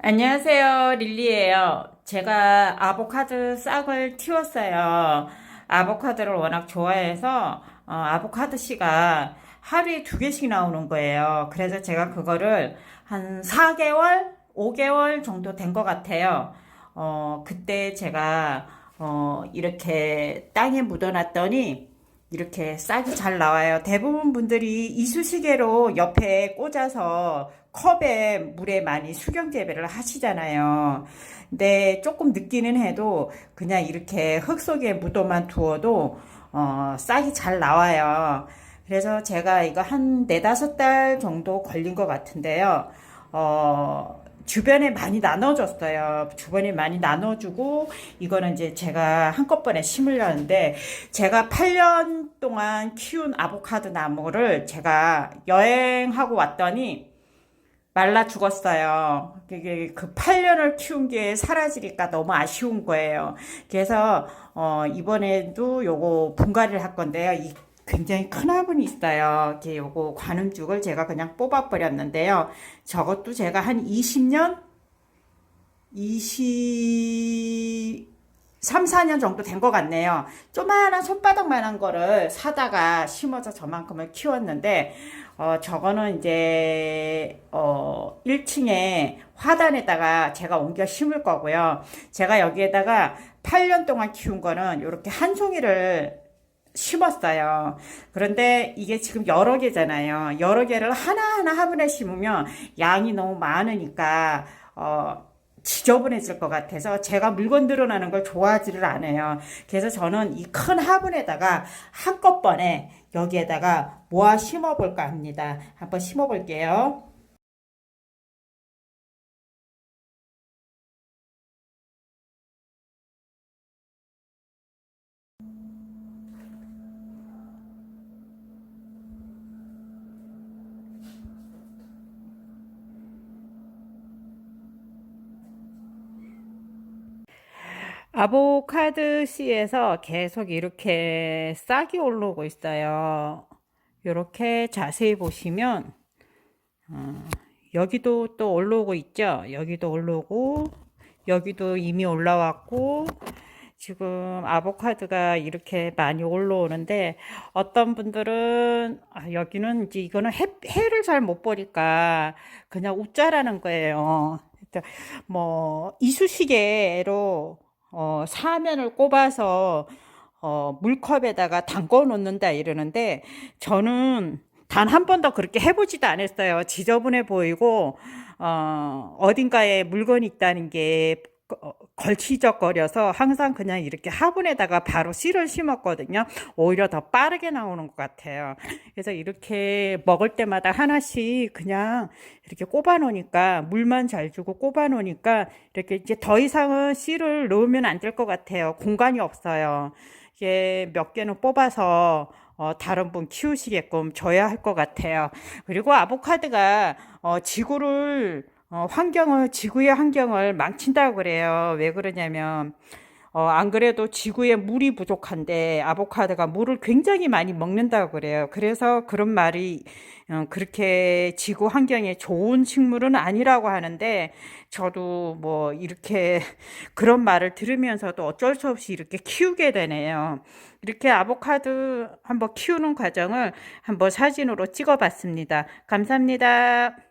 안녕하세요. 릴리예요. 제가 아보카도 싹을 틔웠어요. 아보카도를 워낙 좋아해서 어, 아보카도 씨가 하루에 두 개씩 나오는 거예요. 그래서 제가 그거를 한 4개월, 5개월 정도 된 것 같아요. 어, 그때 제가 어, 이렇게 땅에 묻어놨더니 이렇게 싹이 잘 나와요. 대부분 분들이 이쑤시개로 옆에 꽂아서 컵에 물에 많이 수경 재배를 하시잖아요. 근데 조금 늦기는 해도 그냥 이렇게 흙 속에 묻어만 두어도 어, 싹이 잘 나와요. 그래서 제가 이거 한 네다섯 달 정도 걸린 것 같은데요. 어, 주변에 많이 나눠줬어요. 주변에 많이 나눠주고, 이거는 이제 제가 한꺼번에 심으려는데, 제가 8년 동안 키운 아보카도 나무를 제가 여행하고 왔더니, 말라 죽었어요. 그게 그 8년을 키운 게 사라지니까 너무 아쉬운 거예요. 그래서, 어, 이번에도 요거 분갈이를 할 건데요. 이 굉장히 큰 화분이 있어요. 이렇게 요거 관음죽을 제가 그냥 뽑아 버렸는데요. 저것도 제가 한 20년? 20, 3, 4년 정도 된 것 같네요. 조만한 손바닥만한 거를 사다가 심어서 저만큼을 키웠는데, 어, 저거는 이제, 어, 1층에 화단에다가 제가 옮겨 심을 거고요. 제가 여기에다가 8년 동안 키운 거는 이렇게 한 송이를 심었어요. 그런데 이게 지금 여러 개잖아요. 여러 개를 하나하나 화분에 심으면 양이 너무 많으니까, 어, 지저분해질 것 같아서 제가 물건 늘어나는 걸 좋아하지를 않아요. 그래서 저는 이 큰 화분에다가 한꺼번에 여기에다가 모아 심어볼까 합니다. 한번 심어볼게요. 아보카도 씨에서 계속 이렇게 싹이 올라오고 있어요. 이렇게 자세히 보시면 어, 여기도 또 올라오고 있죠. 여기도 올라오고 여기도 이미 올라왔고 지금 아보카도가 이렇게 많이 올라오는데 어떤 분들은 아, 여기는 이제 이거는 해, 해를 잘 못 보니까 그냥 웃자라는 거예요. 그러니까 뭐 이쑤시개로 어, 사면을 꼽아서 어, 물컵에다가 담궈 놓는다 이러는데 저는 단 한 번도 그렇게 해보지도 않았어요. 지저분해 보이고 어, 어딘가에 물건이 있다는 게 어, 걸치적거려서 항상 그냥 이렇게 화분에다가 바로 씨를 심었거든요. 오히려 더 빠르게 나오는 것 같아요. 그래서 이렇게 먹을 때마다 하나씩 그냥 이렇게 꼽아 놓으니까 물만 잘 주고 꼽아 놓으니까 이렇게 이제 더 이상은 씨를 넣으면 안 될 것 같아요. 공간이 없어요. 이게 몇 개는 뽑아서 어, 다른 분 키우시게끔 줘야 할 것 같아요. 그리고 아보카도가 어, 지구를 어, 환경을, 지구의 환경을 망친다고 그래요. 왜 그러냐면, 어, 안 그래도 지구에 물이 부족한데 아보카도가 물을 굉장히 많이 먹는다고 그래요. 그래서 그런 말이 어, 그렇게 지구 환경에 좋은 식물은 아니라고 하는데 저도 뭐 이렇게 그런 말을 들으면서도 어쩔 수 없이 이렇게 키우게 되네요. 이렇게 아보카도 한번 키우는 과정을 한번 사진으로 찍어 봤습니다. 감사합니다.